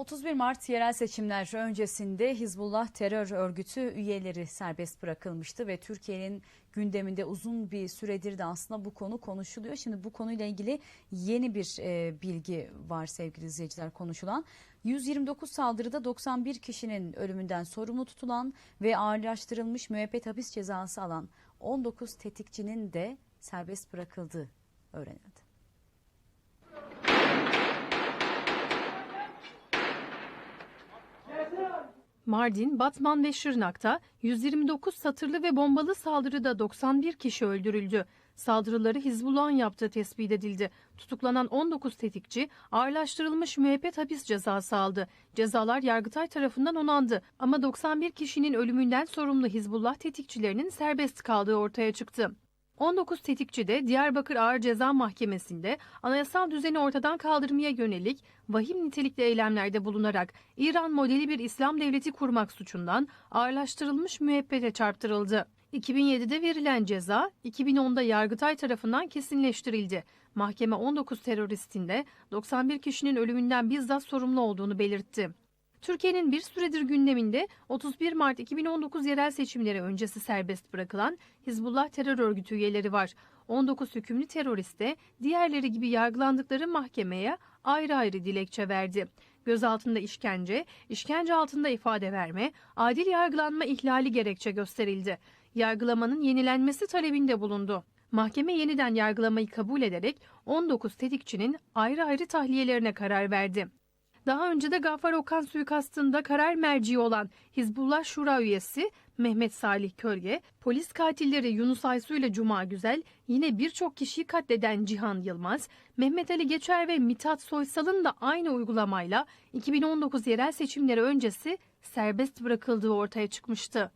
31 Mart yerel seçimler öncesinde Hizbullah terör örgütü üyeleri serbest bırakılmıştı ve Türkiye'nin gündeminde uzun bir süredir de aslında bu konu konuşuluyor. Şimdi bu konuyla ilgili yeni bir e, bilgi var sevgili izleyiciler konuşulan. 129 saldırıda 91 kişinin ölümünden sorumlu tutulan ve ağırlaştırılmış müebbet hapis cezası alan 19 tetikçinin de serbest bırakıldığı öğrenildi. Mardin, Batman ve Şırnak'ta 129 satırlı ve bombalı saldırıda 91 kişi öldürüldü. Saldırıları Hizbullah'ın yaptığı tespit edildi. Tutuklanan 19 tetikçi ağırlaştırılmış müebbet hapis cezası aldı. Cezalar Yargıtay tarafından onandı ama 91 kişinin ölümünden sorumlu Hizbullah tetikçilerinin serbest kaldığı ortaya çıktı. 19 tetikçi de Diyarbakır Ağır Ceza Mahkemesi'nde anayasal düzeni ortadan kaldırmaya yönelik vahim nitelikli eylemlerde bulunarak İran modeli bir İslam devleti kurmak suçundan ağırlaştırılmış müebbete çarptırıldı. 2007'de verilen ceza 2010'da Yargıtay tarafından kesinleştirildi. Mahkeme 19 teröristin de 91 kişinin ölümünden bizzat sorumlu olduğunu belirtti. Türkiye'nin bir süredir gündeminde 31 Mart 2019 yerel seçimleri öncesi serbest bırakılan Hizbullah terör örgütü üyeleri var. 19 hükümlü terörist de diğerleri gibi yargılandıkları mahkemeye ayrı ayrı dilekçe verdi. Gözaltında işkence, işkence altında ifade verme, adil yargılanma ihlali gerekçe gösterildi. Yargılamanın yenilenmesi talebinde bulundu. Mahkeme yeniden yargılamayı kabul ederek 19 tetikçinin ayrı ayrı tahliyelerine karar verdi. Daha önce de Gaffar Okan suikastında karar merci olan Hizbullah Şura üyesi Mehmet Salih Kölge, polis katilleri Yunus Aysu ile Cuma Güzel, yine birçok kişiyi katleden Cihan Yılmaz, Mehmet Ali Geçer ve Mithat Soysal'ın da aynı uygulamayla 2019 yerel seçimleri öncesi serbest bırakıldığı ortaya çıkmıştı.